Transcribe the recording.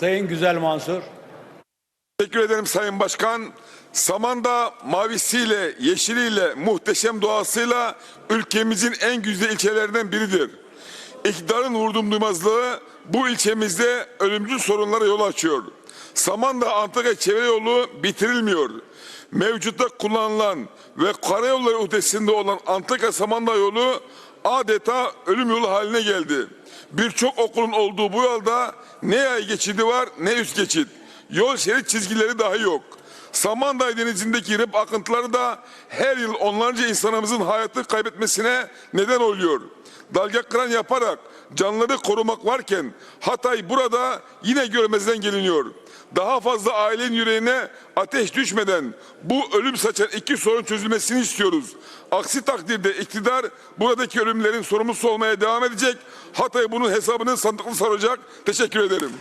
Sayın Güzel Mansur. Teşekkür ederim Sayın Başkan. Samandağ mavisiyle, yeşiliyle, muhteşem doğasıyla ülkemizin en güzel ilçelerinden biridir. İktidarın vurdum duymazlığı bu ilçemizde ölümcül sorunlara yol açıyor. Samandağ Antakya çevre yolu bitirilmiyor. Mevcutta kullanılan ve karayolları ötesinde olan Antakya Samandağ yolu adeta ölüm yolu haline geldi. Birçok okulun olduğu bu yolda ne yay geçidi var ne üst geçit. Yol şerit çizgileri dahi yok. Samandağ Denizi'ndeki rip akıntıları da her yıl onlarca insanımızın hayatı kaybetmesine neden oluyor. Dalga kıran yaparak canları korumak varken Hatay burada yine görmezden geliniyor. Daha fazla ailenin yüreğine ateş düşmeden bu ölüm saçan iki sorun çözülmesini istiyoruz. Aksi takdirde iktidar buradaki ölümlerin sorumlusu olmaya devam edecek. Hatay bunun hesabını sandıklı soracak. Teşekkür ederim.